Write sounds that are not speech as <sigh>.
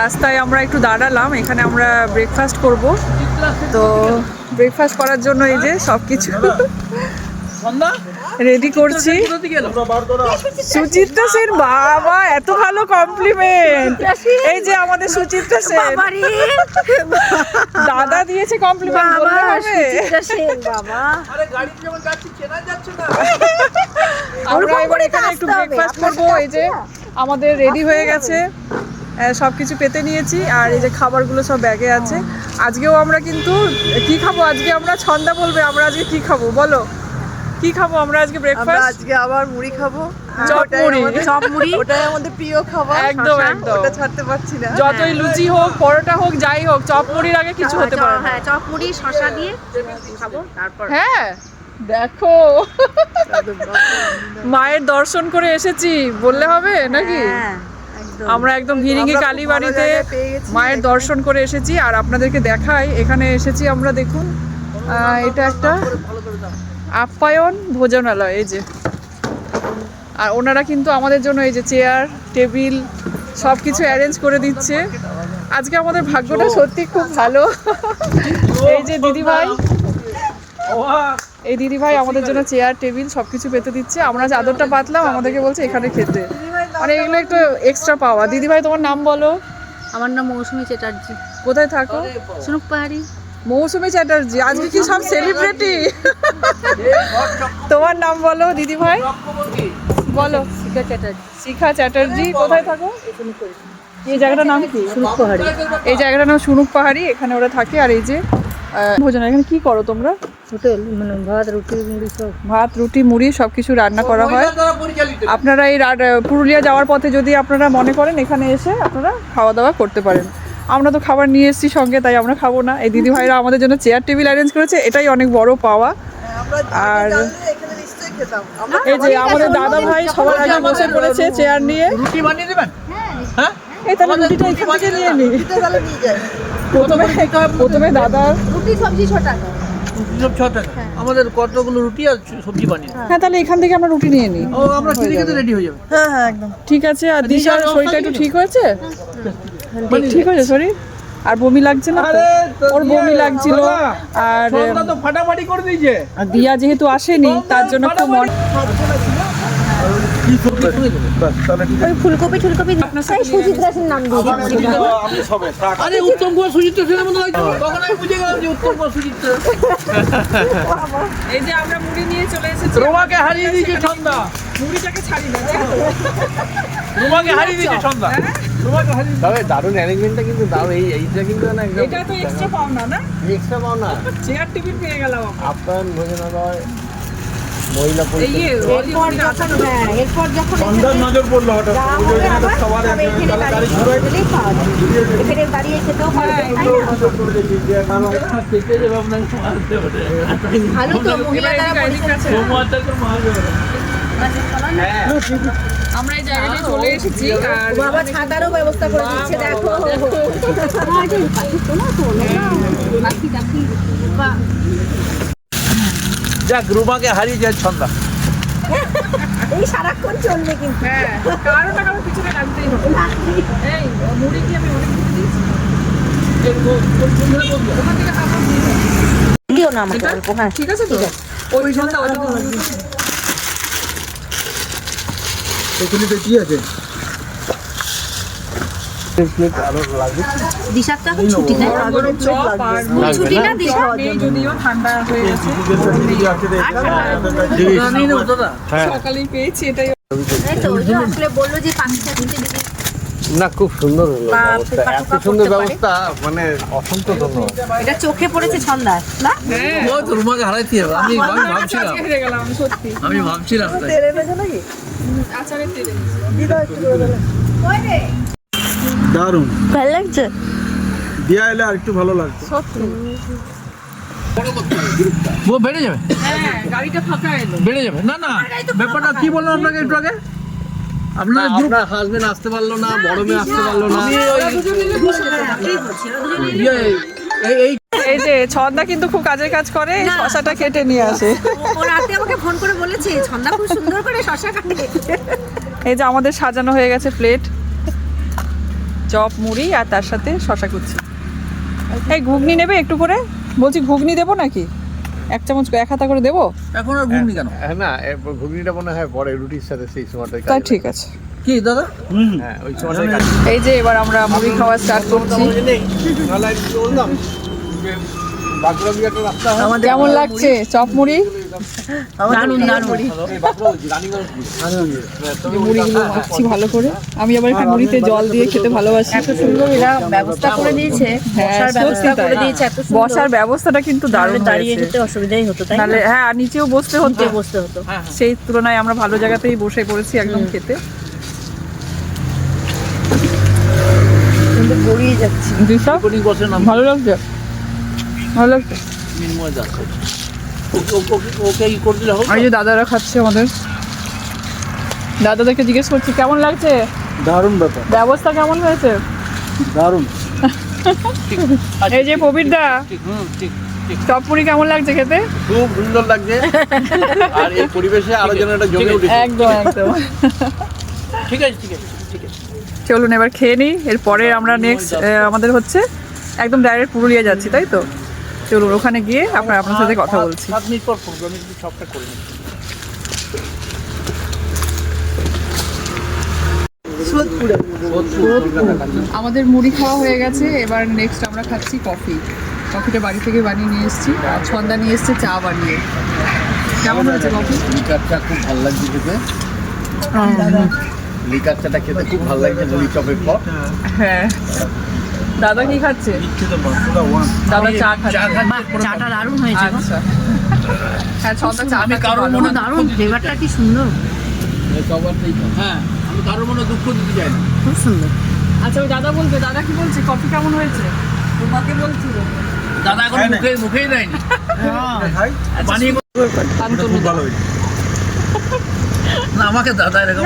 রাস্তায় আমরা একটু দাঁড়ালাম এখানে আমরা ব্রেকফাস্ট করব। তো ব্রেকফাস্ট করার জন্য এই যে সব কিছু রেডি করছি। সুচিত্রা সেন বাবা এত ভালো কমপ্লিমেন্ট এই যে আমাদের সুচিত্রা সেন। দাদা দিয়েছে কমপ্লিমেন্ট বলতে হবে। বাবা। আমরা এবার এখানে একটু ব্রেকফাস্ট করব এই যে আমাদের রেডি হয়ে গেছে। সব কিছু পেতে নিয়েছি আর এই যে খাবারগুলো সব ব্যাগে আছে। আজকেও আমরা কিন্তু কি খাব আজকে? আমরা ছন্দা বলবে আমরা আজকে কি খাব? বলো। কি খাব আমরা আজকে ব্রেকফাস্ট আজকে আবার মুড়ি খাব। চপ মুড়ি। চপ মুড়ি। ওটাই আমাদের প্রিয় খাবার। একদম, একদম। ওটা ছাড়তে পারছি না। যতই লুচি হোক পরোটা হোক যাই হোক চপ মুড়ির আগে কিছু হতে পারে না। হ্যাঁ চপ মুড়ি শশা দিয়ে খাব তারপর হ্যাঁ দেখো। মায়ের দর্শন করে এসেছি বললে হবে নাকি? হ্যাঁ। আমরা একদম ভিরিঙ্গি কালীবাড়িতে। মায়ের দর্শন করে এসেছি আর আপনাদেরকে দেখাই। এখানে এসেছি আমরা দেখুন। এটা একটা আপ্যায়ন ভোজনালয় এই যে। আর ওনারা কিন্তু আমাদের জন্য এই যে চেয়ার টেবিল সব কিছু অ্যারেঞ্জ করে দিচ্ছে। আজকে আমাদের ভাগ্যটা সত্যি খুব ভালো। এই যে দিদিভাই এই দিদিভাই আমাদের জন্য চেয়ার টেবিল সব কিছু পেতে দিচ্ছে। আমরা চাদরটা পাতলাম আমাদেরকে বলছে এখানে খেতে। মানে এগুলো একটু এক্সট্রা পাওয়া। দিদিভাই তোমার নাম বলো। আমার নাম মৌসুমী চ্যাটার্জি। কোথায় থাকো? সুনুক পাহাড়ি। মৌসুমী চ্যাটার্জি আজকে কি সব সেলিব্রিটি তোমার নাম বলো দিদি ভাই। বলো। শিখা চ্যাটার্জি। শিখা চ্যাটার্জি কোথায় থাকো? এই জায়গাটার নাম কি? সুনুক পাহাড়ি। এই জায়গাটার নাম সুনুক পাহাড়ি এখানে ওরা থাকে। আর এই যে ভোজন এখানে কি করো তোমরা? হোটেল মানে ভাত রুটি মুড়ি সব। ভাত রুটি মুড়ি সব কিছু রান্না করা হয়। আপনারা এই রা- পুরুলিয়া যাওয়ার পথে যদি আপনারা মনে করেন এখানে এসে আপনারা খাওয়া দাওয়া করতে পারেন। আমরা তো খাবার নিয়ে এসেছি সঙ্গে তাই আমরা খাব না। এই দিদি ভাইরা আমাদের জন্য চেয়ার টেবিল অ্যারেঞ্জ করেছে এটাই অনেক বড় পাওয়া। আর- এই যে আমাদের দাদা ভাই সবার আগে বসে পড়েছে চেয়ার নিয়ে। রুটি বানিয়ে দেবেন? হ্যাঁ? এই তাহলে রুটিটা এখান থেকে নিয়ে নি। এটা তাহলে নিয়ে যাই প্রথমে প্রথমে দাদা রুটি সবজি ছ টাকা। সব ছ টাকা আমাদের কতগুলো রুটি আর সবজি বানিয়ে হ্যাঁ তাহলে এখান থেকে আমরা রুটি নিয়ে নিই। ও আমরা খেতে খেতে রেডি হয়ে যাবে। হ্যাঁ হ্যাঁ একদম। ঠিক আছে আর দিশার শরীরটা একটু ঠিক হয়েছে? ঠিক হয়েছে শরীর আর বমি লাগছে না তো? ওর বমি দিয়ে- লাগছিল আর তো ফাটাফাটি করে দিয়েছে। আর দিয়া যেহেতু আসেনি তার জন্য খুব মন ফুলকপি ফুলকপি নাম আরে উত্তম কুমার তখন আমি বুঝে গেলাম যে উত্তম কুমার সুচিত্রা এই যে আমরা মুড়ি নিয়ে চলে এসেছি। রোমাকে হারিয়ে দিয়েছে সন্ধ্যা মুড়িটাকে ছাড়ি না রোমাকে হারিয়ে দিয়েছে সন্ধ্যা তবে দারুণ অ্যারেঞ্জমেন্টটা কিন্তু দারুণ এই এইটা কিন্তু না একদম এটা তো এক্সট্রা পাওনা না? এক্সট্রা পাও না চেয়ার টিফিন পেয়ে গেলাম। আপ্যায়ন ভোজনালয় মহিলা এরপর যখন হ্যাঁ নজর পড়ল হঠাৎ এখানে দাঁড়িয়ে খেতেও না? ভালো তো ওরা। আমরা এই জায়গাটায় চলে এসেছি আর বাবা ছাতারও ব্যবস্থা করে দিচ্ছে দেখো। যাক রুমাকে হারিয়ে যায় সন্ধ্যা এই সারাক্ষণ চলবে কিন্তু। হ্যাঁ কারও কারও পিছনে লাগতেই হবে। এই মুড়ি কি আমি অনেক কিছু দিয়েছি। ওখান থেকে তারপর দিয়ে দেবো। দিও না আমাকে অল্প হ্যাঁ। ঠিক আছে ওই জন্য আরও লাগবে দিশার তো এখন ছুটি তাই না? ছুটি না দিশা? যদিও ঠান্ডা হয়ে গেছে। জানি না দাদা। সকালেই পেয়েছি এটাই এই তো ওই যে আসলে বলল যে পাঁচটা দিতে দিতে। না খুব সুন্দর হলো এত সুন্দর ব্যবস্থা মানে অসংখ্য ধন্যবাদ এটা চোখে পড়েছে ছন্দার না? ও হারাইতে হবে। আমি আমি ভাবছিলাম আমি নাকি? তেলে। দিদা একটু করে দারুণ। ভালো লাগছে? দিয়া এলে আর একটু ভালো লাগতো। সত্যি। ও বেড়ে যাবে? হ্যাঁ গাড়িটা ফাঁকা এলো। বেড়ে যাবে? না না ব্যাপারটা কি বললাম আপনাকে একটু আগে? আপনার আপনার হাজবেন্ড আসতে পারল না বড় মেয়ে আসতে পারল না। এই এই এই যে ছন্দা কিন্তু খুব কাজের কাজ করে এই শশাটা কেটে নিয়ে আসে। ও রাতে আমাকে ফোন করে বলেছে ছন্দা খুব সুন্দর করে শশা কাটে। এই যে আমাদের সাজানো হয়ে গেছে প্লেট। চপ মুড়ি আর তার সাথে শশা কুচি। এই ঘুগনি নেবে একটু করে? বলছি ঘুগনি দেবো নাকি? এক চামচ এক হাতা করে দেবো? এখন আর ঘুমনি কেন? হ্যাঁ না ঘুগনিটা মনে হয় পরে রুটির সাথে সেই সময়টাই তাই ঠিক আছে। কি দাদা? হ্যাঁ ওই সময়টাই এই যে এবার আমরা মুড়ি খাওয়া স্টার্ট করছি। কেমন লাগছে? চপ মুড়ি? মুড়িগুলো মাখছি ভালো করে। আমি আবার একটু মুড়িতে জল দিয়ে খেতে ভালোবাসি। এত সুন্দর এরা ব্যবস্থা করে দিয়েছে। হ্যাঁ, বসার ব্যবস্থা করে দিয়েছে এত বসার ব্যবস্থাটা কিন্তু দারুণ দাঁড়িয়ে খেতে অসুবিধাই হতো তাই না? হ্যাঁ আর নিচেও বসতে হতো। বসতে হতো। সেই তুলনায় আমরা ভালো জায়গাতেই বসে পড়েছি একদম খেতে। কিন্তু গড়িয়ে যাচ্ছে। ভালো লাগছে? ভালো লাগছে? ওকে ওকে ওকে ই করে দিলে হবে আর যে দাদারা খাচ্ছে আমাদের। দাদাদেরকে জিজ্ঞেস করছি কেমন লাগছে? দারুণ ব্যাপার। ব্যবস্থা কেমন হয়েছে? দারুণ। <laughs> এই যে প্রবীর দা চপপুরি কেমন লাগছে খেতে? খুব সুন্দর লাগছে। আর এই পরিবেশে আরও যেন একটা জমে উঠেছে। একদম একদম। ঠিক আছে ঠিক আছে ঠিক আছে। চলুন এবার খেয়ে নিই। এরপরে আমরা নেক্সট আমাদের হচ্ছে একদম ডাইরেক্ট পুরুলিয়া যাচ্ছি তাই তো? চলুন ওখানে গিয়ে আপনার আপনার সাথে কথা বলছি। সাত মিনিট পর ফোন আমি একটু সবটা করে আমাদের মুড়ি খাওয়া হয়ে গেছে এবার নেক্সট আমরা খাচ্ছি কফি। কফিটা বাড়ি থেকে বানিয়ে নিয়ে এসেছি আর ছন্দা নিয়ে এসেছে চা বানিয়ে। কেমন হয়েছে কফি? লিকার খুব ভালো লাগছে খেতে। লিকার চাটা খেতে খুব ভালো লাগছে মুড়ি চপের পর হ্যাঁ। দাদা কি খাচ্ছে? দাদা চা খাচ্ছে। চাটা দারুণ হয়েছে আচ্ছা। হ্যাঁ ছন্দা চা আমি কারোর মনে দারুণ ফ্লেভারটা কি সুন্দর? হ্যাঁ আমি কারোর মনে দুঃখ দিতে চাই না। খুব সুন্দর। আচ্ছা ওই দাদা বলবে দাদা কি বলছে? কফি কেমন হয়েছে? তোমাকে বলছিল। দাদা এখন মুখে মুখেই দেয়নি। বানিয়ে শান্তনু ভালো আমাকে দাদা এরকম